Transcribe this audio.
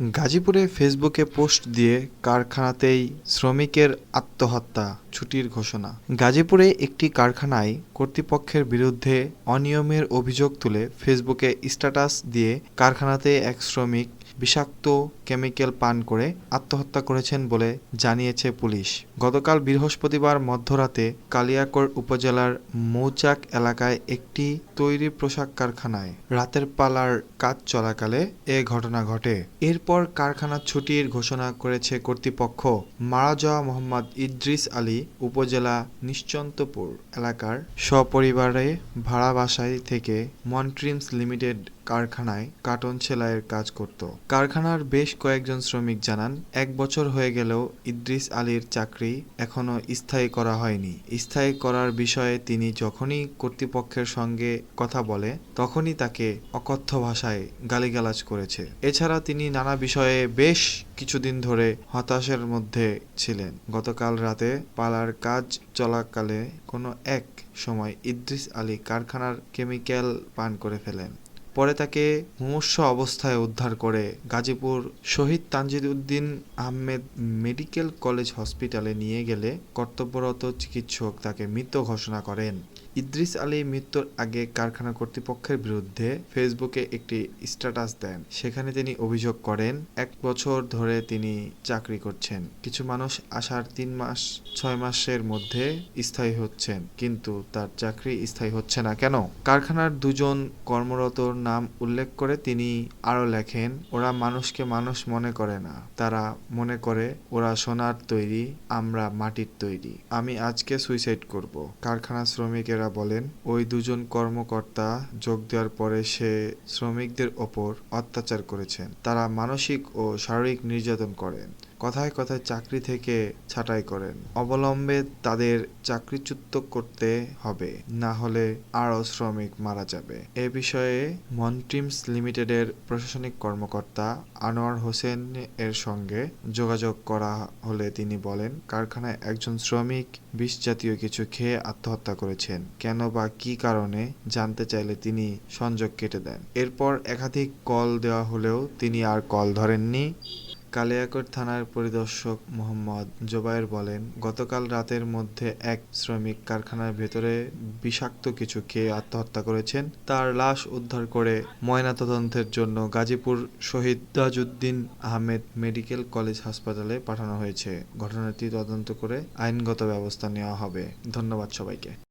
গাজীপুরে ফেসবুকে পোস্ট দিয়ে কারখানাতেই শ্রমিকের আত্মহত্যা ছুটির ঘোষণা। গাজীপুরে একটি কারখানায় কর্তৃপক্ষের বিরুদ্ধে অনিয়মের অভিযোগ তুলে ফেসবুকে স্ট্যাটাস দিয়ে কারখানাতে এক শ্রমিক বিষাক্ত কেমিক্যাল পান করে আত্মহত্যা করেছেন বলে জানিয়েছে পুলিশ। গতকাল বৃহস্পতিবার মধ্যরাতে কালিয়াকৈর উপজেলার মৌচাক এলাকায় একটি তৈরি পোশাক কারখানায় রাতের পালার কাজ চলাকালে এ ঘটনা ঘটে। এরপর কারখানা ছুটির ঘোষণা করেছে কর্তৃপক্ষ। মারা যাওয়া মোহাম্মদ ইদ্রিস আলী উপজেলা নিশ্চন্তপুর এলাকার সপরিবারে ভাড়া বাসায় থেকে মন্ট্রিমস লিমিটেড কারখানায় কার্টন সেলাইয়ের কাজ করত। কারখানার বেশ কয়েকজন শ্রমিক জানান, এক বছর হয়ে গেলেও ইদ্রিস আলীর চাকরি এখনও স্থায়ী করা হয়নি। স্থায়ী করার বিষয়ে তিনি যখনই কর্তৃপক্ষের সঙ্গে কথা বলে, তখনই তাকে অকথ্য ভাষায় গালিগালাজ করেছে। এছাড়া তিনি নানা বিষয়ে বেশ কিছুদিন ধরে হতাশের মধ্যে ছিলেন। গতকাল রাতে পালার কাজ চলাকালে কোনো এক সময় ইদ্রিস আলী কারখানার কেমিক্যাল পান করে ফেলেন। পরে তাকে মুমূর্ষ অবস্থায় উদ্ধার করে গাজীপুর শহীদ তানজিদউদ্দিন আহমেদ মেডিকেল কলেজ হসপিটালে নিয়ে গেলে কর্তব্যরত চিকিৎসক তাকে মৃত ঘোষণা করেন। ইদ্রিস আলী মৃত্যুর আগে কারখানা কর্তৃপক্ষের বিরুদ্ধে ফেসবুকে একটি স্ট্যাটাস দেন। সেখানে তিনি অভিযোগ করেন, এক বছর ধরে তিনি চাকরি করছেন। কিছু মানুষ আসার তিন মাস, ছয় মাসের মধ্যে স্থায়ী হচ্ছেন, কিন্তু তার চাকরি স্থায়ী হচ্ছে না কেন? কারখানার দুজন কর্মরতর নাম উল্লেখ করে তিনি আরও লেখেন, ওরা মানুষকে মানুষ মনে করে না। তারা মনে করে, ওরা সোনার তৈরি, আমরা মাটির তৈরি। আমি আজকে সুইসাইড করব। কারখানা শ্রমিকেরা বলেন, ওই দুজন কর্মকর্তা যোগ দেওয়ার পরে সে শ্রমিকদের ওপর অত্যাচার করেছেন। তারা মানসিক ও শারীরিক নির্যাতন করেন। কথায় কথায় চাকরি থেকে ছাঁটাই করেন। অবলম্বে তাদের চাকরিচ্যুত করতে হবে, না হলে আরও শ্রমিক মারা যাবে। এ বিষয়ে মন্ট্রিমস লিমিটেডের প্রশাসনিক কর্মকর্তা আনোয়ার হোসেন এর সঙ্গে যোগাযোগ করা হলে তিনি বলেন, কারখানায় একজন শ্রমিক বিষ জাতীয় কিছু খেয়ে আত্মহত্যা করেছেন। কেন বা কি কারণে জানতে চাইলে তিনি সংযোগ কেটে দেন। এরপর একাধিক কল দেওয়া হলেও তিনি আর কল ধরেননি। কালিয়াকৈর থানার পরিদর্শক মোহাম্মদ জোবায়ের বলেন, গতকাল রাতের মধ্যে এক শ্রমিক কারখানার ভেতরে বিষাক্ত কিছু খেয়ে আত্মহত্যা করেছেন। তার লাশ উদ্ধার করে ময়নাতদন্তের জন্য গাজীপুর শহীদ তাজউদ্দিন আহমেদ মেডিকেল কলেজ হাসপাতালে পাঠানো হয়েছে। ঘটনাটি তদন্ত করে আইনগত ব্যবস্থা নেওয়া হবে। ধন্যবাদ সবাইকে।